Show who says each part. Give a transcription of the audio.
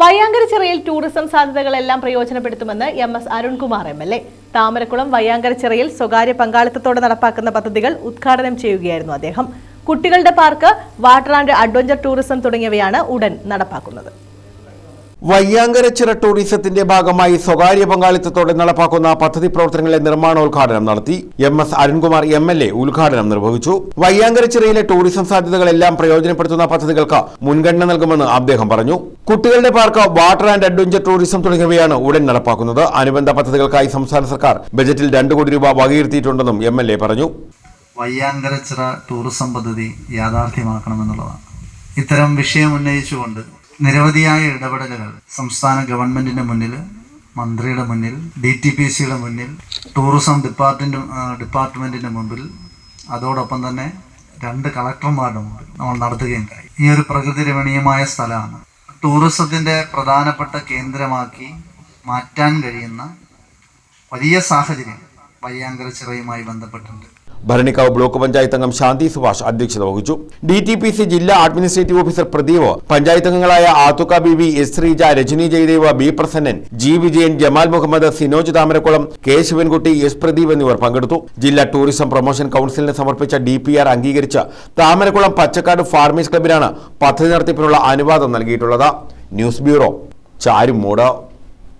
Speaker 1: വയ്യാങ്കരച്ചിറയിൽ tourism സാധ്യതകളെല്ലാം പ്രയോജനപ്പെടുത്തുമെന്ന് M S Arunkumar M L A. Thamarakkulam വയ്യാങ്കരച്ചിറയിൽ സ്വകാര്യ പങ്കാളിത്തത്തോടെ നടപ്പാക്കുന്ന പദ്ധതികൾ ഉദ്ഘാടനം ചെയ്യുകയായിരുന്നു അദ്ദേഹം. കുട്ടികളുടെ park water and adventure tourism തുടങ്ങിയവയാണ് ഉടൻ നടപ്പാക്കുന്നത്.
Speaker 2: വയ്യാങ്കരച്ചിറ ടൂറിസത്തിന്റെ ഭാഗമായി സ്വകാര്യ പങ്കാളിത്തത്തോടെ നടപ്പാക്കുന്ന പദ്ധതി പ്രവർത്തനങ്ങളെ നിർമ്മാണോദ്ഘാടനം നടത്തി M S Arunkumar M L A ഉദ്ഘാടനം നിർവഹിച്ചു. വയ്യാങ്കരച്ചിറയിലെ ടൂറിസം സാധ്യതകളെല്ലാം പ്രയോജനപ്പെടുത്തുന്ന പദ്ധതികൾക്ക് മുൻഗണന നൽകുമെന്ന് അദ്ദേഹം പറഞ്ഞു. കുട്ടികളുടെ park water and adventure tourism തുടങ്ങിയവയാണ് ഉടൻ നടപ്പാക്കുന്നത്. അനുബന്ധ പദ്ധതികൾക്കായി സംസ്ഥാന സർക്കാർ ബജറ്റിൽ രണ്ട് കോടി രൂപ വകയിരുത്തിയിട്ടുണ്ടെന്നും എം എൽ എ പറഞ്ഞു.
Speaker 3: വയ്യാങ്കരച്ചിറ ടൂറിസം പദ്ധതി യാഥാർത്ഥ്യമാക്കണമെന്നുള്ളതാണ്. ഇത്തരം വിഷയം ഉന്നയിച്ചുകൊണ്ട് നിരവധിയായ ഇടപെടലുകൾ സംസ്ഥാന ഗവൺമെന്റിന്റെ മുന്നിൽ മന്ത്രിയുടെ മുന്നിൽ ഡി ടി പി സിയുടെ മുന്നിൽ ടൂറിസം ഡിപ്പാർട്ട്മെന്റ് ഡിപ്പാർട്ട്മെന്റിന്റെ മുമ്പിൽ അതോടൊപ്പം തന്നെ രണ്ട് കളക്ടർമാരുടെ മുമ്പിൽ നമ്മൾ നടത്തുകയുണ്ടായി. ഈ ഒരു പ്രകൃതി രമണീയമായ സ്ഥലമാണ് ടൂറിസത്തിന്റെ പ്രധാനപ്പെട്ട കേന്ദ്രമാക്കി മാറ്റാൻ കഴിയുന്ന വലിയ സാഹചര്യം വയ്യാങ്കരച്ചിറയുമായി ബന്ധപ്പെട്ടുണ്ട്
Speaker 2: ഭരണിക്കാവ് ബ്ലോക്ക് പഞ്ചായത്ത് അംഗം ശാന്തി സുഭാഷ് അധ്യക്ഷത വഹിച്ചു. ഡി ടി പി സി ജില്ലാ അഡ്മിനിസ്ട്രേറ്റീവ് ഓഫീസർ പ്രദീപ് പഞ്ചായത്ത് അംഗങ്ങളായ Athukka B V S Sreeja Rajani Jayadeva B Prasannan G Vijayan Jamal Muhammad Sinoj Thamarakkulam K Sivankutty S Pradeep എന്നിവർ പങ്കെടുത്തു. ജില്ലാ ടൂറിസം പ്രൊമോഷൻ കൌൺസിലിന് സമർപ്പിച്ച ഡി പി ആർ അംഗീകരിച്ച് താമരക്കുളം പച്ചക്കാട് ഫാർമേഴ്സ് ക്ലബിനാണ് പദ്ധതി നടത്തിപ്പിനുള്ള അനുവാദം നൽകിയിട്ടുള്ളത്. News bureau Charummoodu.